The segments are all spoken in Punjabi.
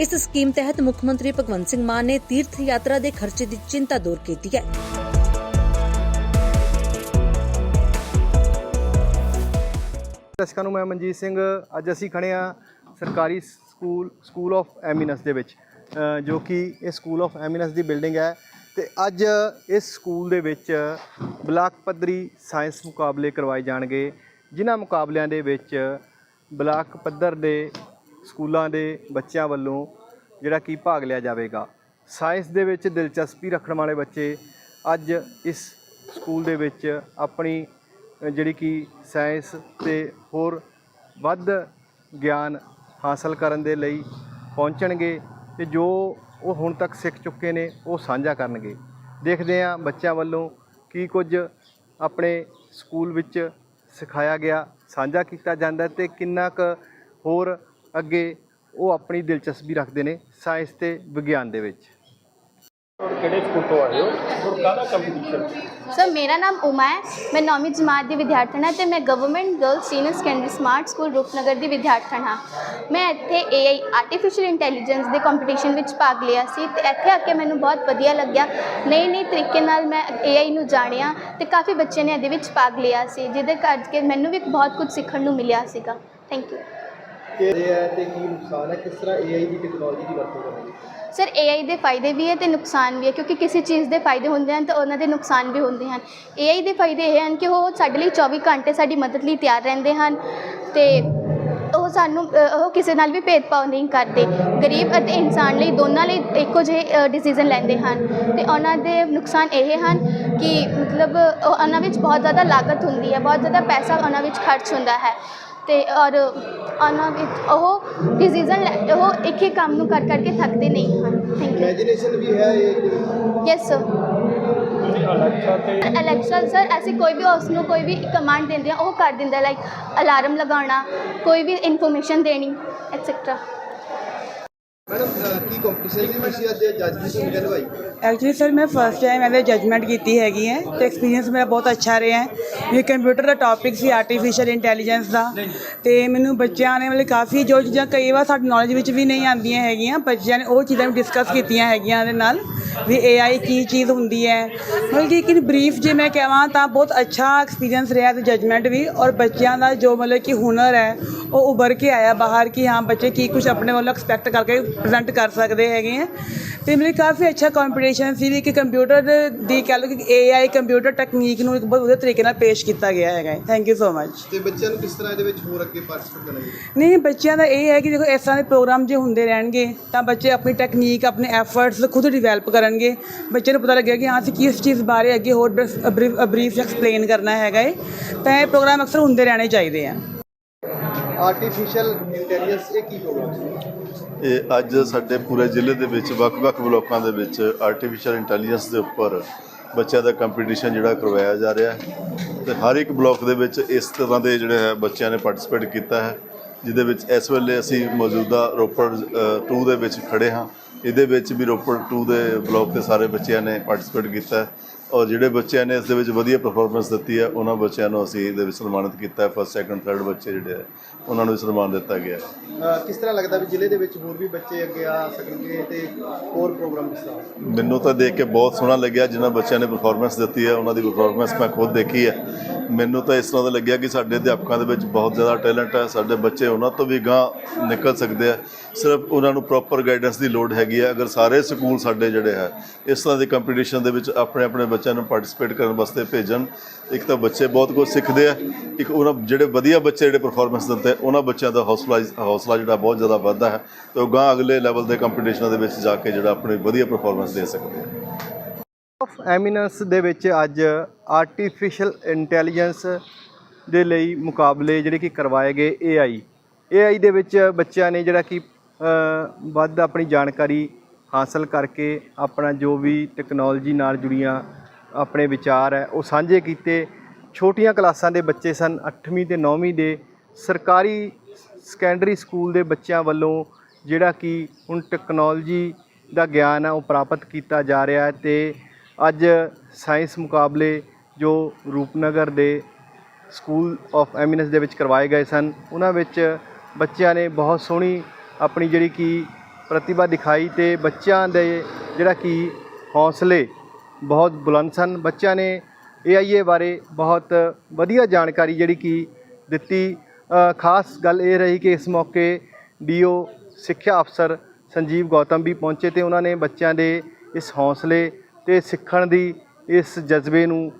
ਇਸ ਸਕੀਮ ਤਹਿਤ ਮੁੱਖ ਮੰਤਰੀ ਭਗਵੰਤ ਸਿੰਘ ਮਾਨ ਨੇ ਤੀਰਥ ਯਾਤਰਾ ਦੇ ਖਰਚੇ ਦੀ ਚਿੰਤਾ ਦੂਰ ਕੀਤੀ ਹੈ। ਦਰਸ਼ਕਾਂ ਨੂੰ ਮੈਂ ਮਨਜੀਤ ਸਿੰਘ, ਅੱਜ ਅਸੀਂ ਖੜੇ ਆ ਸਰਕਾਰੀ ਸਕੂਲ ਸਕੂਲ ਆਫ ਐਮਿਨਸ ਦੇ ਵਿੱਚ ਜੋ ਕਿ ਇਹ ਸਕੂਲ ਆਫ ਐਮਿਨਸ ਦੀ ਬਿਲਡਿੰਗ ਹੈ ਤੇ ਅੱਜ ਇਸ ਸਕੂਲ ਦੇ ਵਿੱਚ ਬਲਾਕ ਪੱਧਰੀ ਸਾਇੰਸ ਮੁਕਾਬਲੇ ਕਰਵਾਏ ਜਾਣਗੇ, ਜਿਨ੍ਹਾਂ ਮੁਕਾਬਲਿਆਂ ਦੇ ਵਿੱਚ ਬਲਾਕ ਪੱਧਰ ਦੇ ਸਕੂਲਾਂ ਦੇ ਬੱਚਿਆਂ ਵੱਲੋਂ ਜਿਹੜਾ ਕਿ ਭਾਗ ਲਿਆ ਜਾਵੇਗਾ। ਸਾਇੰਸ ਦੇ ਵਿੱਚ ਦਿਲਚਸਪੀ ਰੱਖਣ ਵਾਲੇ ਬੱਚੇ ਅੱਜ ਇਸ ਸਕੂਲ ਦੇ ਵਿੱਚ ਆਪਣੀ ਜਿਹੜੀ ਕਿ ਸਾਇੰਸ ਤੇ ਹੋਰ ਵੱਧ ਗਿਆਨ ਹਾਸਲ ਕਰਨ ਦੇ ਲਈ ਪਹੁੰਚਣਗੇ ਤੇ ਜੋ ਉਹ ਹੁਣ ਤੱਕ ਸਿੱਖ ਚੁੱਕੇ ਨੇ, ਉਹ ਸਾਂਝਾ ਕਰਨਗੇ। ਦੇਖਦੇ ਹਾਂ ਬੱਚਿਆਂ ਵੱਲੋਂ ਕੀ ਕੁਝ ਆਪਣੇ ਸਕੂਲ ਵਿੱਚ ਸਿਖਾਇਆ ਗਿਆ, ਸਾਂਝਾ ਕੀਤਾ ਜਾਂਦਾ ਹੈ ਤੇ ਕਿੰਨਾ ਕੁ ਹੋਰ ਅੱਗੇ ਉਹ ਆਪਣੀ ਦਿਲਚਸਪੀ ਰੱਖਦੇ ਨੇ ਸਾਇੰਸ ਤੇ ਵਿਗਿਆਨ ਦੇ ਵਿੱਚ। ਔਰ ਕਿਹੜੇ ਸਕੂਲ ਤੋਂ ਆਏ ਹੋ? ਔਰ ਕਾਹਦਾ ਕੰਪੀਟੀਸ਼ਨ ਸਰ ਮੇਰਾ ਨਾਮ ਉਮਾ ਹੈ। ਮੈਂ ਨੌਵੀਂ ਜਮਾਤ ਦੀ ਵਿਦਿਆਰਥਣ ਹਾਂ ਤੇ ਮੈਂ government girls senior secondary smart school Rupnagar ਦੀ ਵਿਦਿਆਰਥਣ ਹਾਂ। ਮੈਂ ਇੱਥੇ AI ਆਰਟੀਫੀਸ਼ੀਅਲ ਇੰਟੈਲੀਜੈਂਸ ਦੇ ਕੰਪੀਟੀਸ਼ਨ ਵਿੱਚ ਭਾਗ ਲਿਆ ਸੀ ਤੇ ਇੱਥੇ ਆ ਕੇ ਮੈਨੂੰ ਬਹੁਤ ਵਧੀਆ ਲੱਗਿਆ। ਨਵੇਂ ਨਵੇਂ ਤਰੀਕੇ ਨਾਲ ਮੈਂ AI ਨੂੰ ਜਾਣਿਆ ਤੇ ਕਾਫੀ ਬੱਚਿਆਂ ਨੇ ਇਹਦੇ ਵਿੱਚ ਭਾਗ ਲਿਆ ਸੀ ਜਿਹਦੇ ਕਰਕੇ ਮੈਨੂੰ ਵੀ ਬਹੁਤ ਕੁਝ ਸਿੱਖਣ ਨੂੰ ਮਿਲਿਆ ਸੀਗਾ। ਥੈਂਕ ਯੂ ਕਿਹੜੇ ਹੈ ਤੇ ਕੀ ਨੁਕਸਾਨ ਹੈ ਕਿਸ ਤਰ੍ਹਾਂ AI ਦੀ ਟੈਕਨੋਲੋਜੀ ਦੀ ਵਰਤੋਂ ਕਰਨੀ ਸਰ AI ਦੇ ਫਾਇਦੇ ਵੀ ਹੈ ਤੇ ਨੁਕਸਾਨ ਵੀ ਹੈ ਕਿਉਂਕਿ ਕਿਸੇ ਚੀਜ਼ ਦੇ ਫਾਇਦੇ ਹੁੰਦੇ ਹਨ ਤਾਂ ਉਹਨਾਂ ਦੇ ਨੁਕਸਾਨ ਵੀ ਹੁੰਦੇ ਹਨ। AI ਦੇ ਫਾਇਦੇ ਇਹ ਹਨ ਕਿ ਉਹ ਸਾਡੇ ਲਈ 24 ਘੰਟੇ ਸਾਡੀ ਮਦਦ ਲਈ ਤਿਆਰ ਰਹਿੰਦੇ ਹਨ ਤੇ ਉਹ ਸਾਨੂੰ ਅ, ਉਹ ਕਿਸੇ ਨਾਲ ਵੀ ਭੇਦਭਾਵ ਨਹੀਂ ਕਰਦੇ। ਗਰੀਬ ਅਤੇ ਇਨਸਾਨ ਲਈ ਦੋਨਾਂ ਲਈ ਇੱਕੋ ਜਿਹੇ ਡਿਸੀਜਨ ਲੈਂਦੇ ਹਨ ਤੇ ਉਹਨਾਂ ਦੇ ਨੁਕਸਾਨ ਇਹ ਹਨ ਕਿ ਮਤਲਬ ਉਹ- ਉਹਨਾਂ ਵਿੱਚ ਬਹੁਤ ਜ਼ਿਆਦਾ ਲਾਗਤ ਹੁੰਦੀ ਹੈ ਬਹੁਤ ਜ਼ਿਆਦਾ ਪੈਸਾ ਉਹਨਾਂ ਵਿੱਚ ਖਰਚ ਹੁੰਦਾ ਹੈ। ਤੇ ਔਰ ਉਹਨਾਂ ਵਿੱਚ ਉਹ ਡਿਸੀਜਨ ਉਹ ਇੱਕ ਹੀ ਕੰਮ ਨੂੰ ਕਰ ਕਰਕੇ ਥੱਕਦੇ ਨਹੀਂ ਹਨ। ਥੈਂਕ ਯੂ ਇਮੇਜਿਨੇਸ਼ਨ ਵੀ ਹੈ ਇਹ? ਯੈਸ ਸਰ ਅਲੈਕਸਾ ਤੇ ਅਲੈਕਸਾ ਸਰ ਅਸੀਂ ਕੋਈ ਵੀ ਉਸ ਨੂੰ ਕੋਈ ਵੀ ਕਮਾਂਡ ਦਿੰਦੇ ਆ ਉਹ ਕਰ ਦਿੰਦਾ ਲਾਈਕ ਅਲਾਰਮ ਲਗਾਉਣਾ ਕੋਈ ਵੀ ਇਨਫੋਰਮੇਸ਼ਨ ਦੇਣੀ ਐਟਸੈਕਟਰਾ ਮੈਡਮ ਕੀ ਕੰਪੀਟੀਸ਼ਨ ਦੀ ਤੁਸੀਂ ਅੱਜ ਜੱਜ ਦੀ ਭੂਮਿਕਾ ਨਿਭਾਈ ਐਕਚੁਅਲੀ ਸਰ ਮੈਂ ਫਸਟ ਟਾਈਮ ਇਹਦੇ ਜਜਮੈਂਟ ਕੀਤੀ ਹੈਗੀ ਹੈ ਤੇ ਐਕਸਪੀਰੀਅੰਸ ਮੇਰਾ ਬਹੁਤ ਅੱਛਾ ਰਿਹਾ ਹੈ। ਇਹ ਕੰਪਿਊਟਰ ਦਾ ਟੌਪਿਕ ਸੀ ਆਰਟੀਫੀਸ਼ੀਅਲ ਇੰਟੈਲੀਜੈਂਸ ਦਾ ਤੇ ਮੈਨੂੰ ਬੱਚਿਆਂ ਨੇ ਮਤਲਬ ਕਾਫੀ ਜੋ ਚੀਜ਼ਾਂ ਕਈ ਵਾਰ ਸਾਡੀ ਨੌਲੇਜ ਵਿੱਚ ਵੀ ਨਹੀਂ ਆਉਂਦੀਆਂ ਹੈਗੀਆਂ, ਬੱਚਿਆਂ ਨੇ ਉਹ ਚੀਜ਼ਾਂ ਵੀ ਡਿਸਕਸ ਕੀਤੀਆਂ ਹੈਗੀਆਂ ਇਹਦੇ ਨਾਲ ਵੀ AI ਕੀ ਚੀਜ਼ ਹੁੰਦੀ ਹੈ। ਮਤਲਬ ਕਿ ਇੱਕ ਬਰੀਫ ਜੇ ਮੈਂ ਕਹਾਂ ਤਾਂ ਬਹੁਤ ਅੱਛਾ ਐਕਸਪੀਰੀਅੰਸ ਰਿਹਾ ਤੇ ਜਜਮੈਂਟ ਵੀ ਔਰ ਬੱਚਿਆਂ ਦਾ ਜੋ ਮਤਲਬ ਕਿ ਹੁਨਰ ਹੈ, ਉਹ ਉੱਭਰ ਕੇ ਆਇਆ ਬਾਹਰ ਕਿ ਹਾਂ ਬੱਚੇ ਕੀ ਕੁਝ ਆਪਣੇ ਵੱਲੋਂ ਐਕਸਪੈਕਟ ਕਰਕੇ ਪ੍ਰੈਜ਼ੈਂਟ ਕਰ ਸਕਦੇ ਹੈਗੇ ਹੈ। ਤੇ ਮੇਰੇ ਕਾਫੀ ਅੱਛਾ ਕੰਪੀਟੀਸ਼ਨ ਸੀ ਵੀ ਕਿ ਕੰਪਿਊਟਰ ਦੀ ਕਹਿ ਲਓ ਕਿ AI ਕੰਪਿਊਟਰ ਟੈਕਨੀਕ ਨੂੰ ਇੱਕ ਬਹੁਤ ਵਧੀਆ ਤਰੀਕੇ ਨਾਲ ਪੇਸ਼ ਕੀਤਾ ਗਿਆ ਹੈਗਾ ਥੈਂਕ ਯੂ ਸੋ ਮਚ ਤੇ ਬੱਚਿਆਂ ਨੂੰ ਕਿਸ ਤਰ੍ਹਾਂ ਇਹਦੇ ਵਿੱਚ ਹੋਰ ਅੱਗੇ ਪਾਰਟਿਸਿਪੇਟ ਕਰਨਗੇ ਨਹੀਂ ਬੱਚਿਆਂ ਦਾ ਇਹ ਹੈ ਕਿ ਦੇਖੋ ਇਸ ਤਰ੍ਹਾਂ ਦੇ ਪ੍ਰੋਗਰਾਮ ਜੇ ਹੁੰਦੇ ਰਹਿਣਗੇ ਤਾਂ ਬੱਚੇ ਆਪਣੀ ਟੈਕਨੀਕ ਆਪਣੇ ਐਫਰਟਸ ਖੁਦ ਡਿਵੈਲਪ ਕਰਨਗੇ। ਬੱਚੇ ਨੂੰ ਪਤਾ ਲੱਗੇਗਾ ਕਿ ਹਾਂ ਅਸੀਂ ਕਿਸ ਚੀਜ਼ ਬਾਰੇ ਅੱਗੇ ਹੋਰ ਬਰੀਫ ਐਕਸਪਲੇਨ ਕਰਨਾ ਹੈਗਾ ਹੈ। ਤਾਂ ਇਹ ਪ੍ਰੋਗਰਾਮ ਅਕਸਰ ਹੁੰਦੇ ਰਹਿਣੇ ਚਾਹੀਦੇ ਆ। ਆਰਟੀਫੀਸ਼ੀਅਲ ਇੰਟੈਲੀਜੈਂਸ ਇਹ ਕੀ ਸੀ ਇਹ ਅੱਜ ਸਾਡੇ ਪੂਰੇ ਜ਼ਿਲ੍ਹੇ ਦੇ ਵਿੱਚ, ਵੱਖ-ਵੱਖ ਬਲਾਕਾਂ ਦੇ ਵਿੱਚ ਆਰਟੀਫੀਸ਼ੀਅਲ ਇੰਟੈਲੀਜੈਂਸ ਦੇ ਉੱਪਰ ਬੱਚਿਆਂ ਦਾ ਕੰਪੀਟੀਸ਼ਨ ਜਿਹੜਾ ਕਰਵਾਇਆ ਜਾ ਰਿਹਾ ਹੈ ਤੇ ਹਰ ਇੱਕ ਬਲਾਕ ਦੇ ਵਿੱਚ ਇਸ ਤਰ੍ਹਾਂ ਦੇ ਜਿਹੜੇ ਹੈ ਬੱਚਿਆਂ ਨੇ ਪਾਰਟਿਸਿਪੇਟ ਕੀਤਾ ਹੈ, ਜਿਹਦੇ ਵਿੱਚ ਇਸ ਵੇਲੇ ਅਸੀਂ ਮੌਜੂਦਾ ਰੋਪੜ 2 ਦੇ ਵਿੱਚ ਖੜੇ ਹਾਂ। ਇਹਦੇ ਵਿੱਚ ਵੀ ਰੋਪੜ 2 ਦੇ ਬਲਾਕ ਦੇ ਸਾਰੇ ਬੱਚਿਆਂ ਨੇ ਪਾਰਟਿਸਿਪੇਟ ਕੀਤਾ ਹੈ। ਔਰ ਜਿਹੜੇ ਬੱਚਿਆਂ ਨੇ ਇਸ ਦੇ ਵਿੱਚ ਵਧੀਆ ਪਰਫਾਰਮੈਂਸ ਦਿੱਤੀ ਹੈ ਉਹਨਾਂ ਬੱਚਿਆਂ ਨੂੰ ਅਸੀਂ ਇਹਦੇ ਵਿੱਚ ਸਨਮਾਨਿਤ ਕੀਤਾ ਹੈ। ਫਸਟ ਸੈਕੰਡ ਥਰਡ ਬੱਚੇ ਜਿਹੜੇ ਹੈ ਉਹਨਾਂ ਨੂੰ ਵੀ ਸਨਮਾਨ ਦਿੱਤਾ ਗਿਆ ਹੈ। ਕਿਸ ਤਰ੍ਹਾਂ ਲੱਗਦਾ ਵੀ ਜ਼ਿਲ੍ਹੇ ਦੇ ਵਿੱਚ ਹੋਰ ਵੀ ਬੱਚੇ ਅੱਗੇ ਆ ਸਕਣਗੇ ਤੇ ਹੋਰ ਪ੍ਰੋਗਰਾਮ ਕਿਸ ਤਰ੍ਹਾਂ? ਮੈਨੂੰ ਤਾਂ ਦੇਖ ਕੇ ਬਹੁਤ ਸੋਹਣਾ ਲੱਗਿਆ ਜਿਨ੍ਹਾਂ ਬੱਚਿਆਂ ਨੇ ਪਰਫਾਰਮੈਂਸ ਦਿੱਤੀ ਹੈ ਉਹਨਾਂ ਦੀ ਪਰਫਾਰਮੈਂਸ ਮੈਂ ਖੁਦ ਦੇਖੀ ਹੈ। ਮੈਨੂੰ ਤਾਂ ਇਸ ਤਰ੍ਹਾਂ ਦਾ ਲੱਗਿਆ ਕਿ ਸਾਡੇ ਅਧਿਆਪਕਾਂ ਦੇ ਵਿੱਚ ਬਹੁਤ ਜ਼ਿਆਦਾ ਟੈਲੈਂਟ ਹੈ ਸਾਡੇ ਬੱਚੇ ਉਹਨਾਂ ਤੋਂ ਵੀ ਗਾਂ ਨਿਕਲ ਸਕਦੇ ਆ ਸਿਰਫ ਉਹਨਾਂ ਨੂੰ ਪ੍ਰੋਪਰ ਗਾਈਡੈਂਸ ਦੀ ਲੋੜ ਹੈਗੀ ਹੈ ਅਗਰ ਸਾਰੇ ਸਕੂਲ ਸਾਡੇ ਜਿਹੜੇ ਹੈ ਇਸ ਤਰ੍ਹਾਂ ਦੇ ਕੰਪੀਟੀਸ਼ਨ ਦੇ ਵਿੱਚ ਆਪਣੇ ਆਪਣੇ ਬੱਚਿਆਂ ਨੂੰ ਪਾਰਟਿਸਿਪੇਟ ਕਰਨ ਵਾਸਤੇ ਭੇਜਣ, ਇੱਕ ਤਾਂ ਬੱਚੇ ਬਹੁਤ ਕੁਝ ਸਿੱਖਦੇ ਆ। ਇੱਕ ਉਹਨਾਂ ਜਿਹੜੇ ਵਧੀਆ ਬੱਚੇ ਜਿਹੜੇ ਪਰਫਾਰਮੈਂਸ ਦਿੰਦੇ ਉਹਨਾਂ ਬੱਚਿਆਂ ਦਾ ਹੌਸਲਾ ਹੌਸਲਾ ਜਿਹੜਾ ਬਹੁਤ ਜ਼ਿਆਦਾ ਵੱਧਦਾ ਹੈ ਤੇ ਉਹ ਗਾਂ ਅਗਲੇ ਲੈਵਲ ਦੇ ਕੰਪੀਟੀਸ਼ਨਾਂ ਦੇ ਵਿੱਚ ਜਾ ਕੇ ਜਿਹੜਾ ਆਪਣੀ ਵਧੀਆ ਪਰਫਾਰਮੈਂਸ ਦੇ ਸਕਦੇ ਆ। ਆਫ ਐਮੀਨੈਂਸ ਦੇ ਵਿੱਚ ਅੱਜ ਆਰਟੀਫੀਸ਼ੀਅਲ ਇੰਟੈਲੀਜੈਂਸ ਦੇ ਲਈ ਮੁਕਾਬਲੇ ਜਿਹੜੇ ਕਿ ਕਰਵਾਏ ਗਏ AI AI ਦੇ ਵਿੱਚ ਬੱਚਿਆਂ ਨੇ ਜਿਹੜਾ ਕਿ ਵੱਧ ਆਪਣੀ ਜਾਣਕਾਰੀ ਹਾਸਲ ਕਰਕੇ ਆਪਣਾ ਜੋ ਵੀ ਟੈਕਨੋਲੋਜੀ ਨਾਲ ਜੁੜੀਆਂ ਆਪਣੇ ਵਿਚਾਰ ਹੈ, ਉਹ ਸਾਂਝੇ ਕੀਤੇ। ਛੋਟੀਆਂ ਕਲਾਸਾਂ ਦੇ ਬੱਚੇ ਸਨ 8ਵੀਂ ਤੇ 9ਵੀਂ ਦੇ। ਸਰਕਾਰੀ ਸੈਕੰਡਰੀ ਸਕੂਲ ਦੇ ਬੱਚਿਆਂ ਵੱਲੋਂ ਜਿਹੜਾ ਕਿ ਹੁਣ ਟੈਕਨੋਲੋਜੀ ਦਾ ਗਿਆਨ ਹੈ, ਉਹ ਪ੍ਰਾਪਤ ਕੀਤਾ ਜਾ ਰਿਹਾ ਹੈ ਤੇ ਅੱਜ ਸਾਇੰਸ ਮੁਕਾਬਲੇ ਜੋ ਰੂਪਨਗਰ ਦੇ ਸਕੂਲ ਆਫ ਐਮੀਨੈਂਸ ਦੇ ਵਿੱਚ ਕਰਵਾਏ ਗਏ ਸਨ, ਉਹਨਾਂ ਵਿੱਚ ਬੱਚਿਆਂ ਨੇ ਬਹੁਤ ਸੋਹਣੀ ਆਪਣੀ ਜਿਹੜੀ ਕਿ ਪ੍ਰਤਿਭਾ ਦਿਖਾਈ ਤੇ ਬੱਚਿਆਂ ਦੇ ਜਿਹੜਾ ਕਿ ਹੌਸਲੇ ਬਹੁਤ ਬੁਲੰਦ ਸਨ। ਬੱਚਿਆਂ ਨੇ AIA ਬਾਰੇ ਬਹੁਤ ਵਧੀਆ ਜਾਣਕਾਰੀ ਜਿਹੜੀ ਕਿ ਦਿੱਤੀ। ਖਾਸ ਗੱਲ ਇਹ ਰਹੀ ਕਿ ਇਸ ਮੌਕੇ ਡੀਓ ਸਿੱਖਿਆ ਅਫਸਰ ਸੰਜੀਵ ਗੌਤਮ ਵੀ ਪਹੁੰਚੇ ਤੇ ਉਹਨਾਂ ਨੇ ਬੱਚਿਆਂ ਦੇ ਇਸ ਹੌਸਲੇ ਤੇ ਸਿੱਖਣ ਦੀ ਇਸ ਜਜ਼ਬੇ ਨੂੰ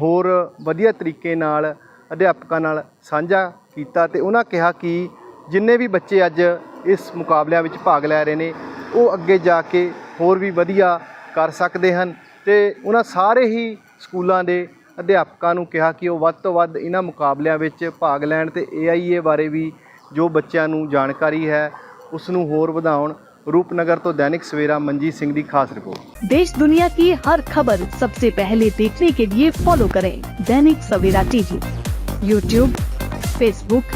ਹੋਰ ਵਧੀਆ ਤਰੀਕੇ ਨਾਲ, ਅਧਿਆਪਕਾਂ ਨਾਲ ਸਾਂਝਾ ਕੀਤਾ ਤੇ ਉਹਨਾਂ ਕਿਹਾ ਕਿ ਜਿੰਨੇ ਵੀ ਬੱਚੇ ਅੱਜ ਇਸ ਮੁਕਾਬਲਿਆਂ ਵਿੱਚ ਭਾਗ ਲੈ ਰਹੇ ਨੇ ਉਹ ਅੱਗੇ ਜਾ ਕੇ ਹੋਰ ਵੀ ਵਧੀਆ ਕਰ ਸਕਦੇ ਹਨ ਤੇ ਉਹਨਾਂ ਸਾਰੇ ਹੀ ਸਕੂਲਾਂ ਦੇ ਅਧਿਆਪਕਾਂ ਨੂੰ ਕਿਹਾ ਕਿ ਉਹ ਵੱਧ ਤੋਂ ਵੱਧ ਇਹਨਾਂ ਮੁਕਾਬਲਿਆਂ ਵਿੱਚ ਭਾਗ ਲੈਣ ਤੇ AIA ਬਾਰੇ ਵੀ ਜੋ ਬੱਚਿਆਂ ਨੂੰ ਜਾਣਕਾਰੀ ਹੈ ਉਸ ਨੂੰ ਹੋਰ ਵਧਾਉਣ ਰੂਪਨਗਰ ਤੋਂ ਦੈਨਿਕ ਸਵੇਰਾ ਮਨਜੀਤ ਸਿੰਘ ਦੀ ਖਾਸ ਰਿਪੋਰਟ देश दुनिया की हर खबर सबसे पहले देखने के लिए फॉलो करें Dainik Savera TV YouTube Facebook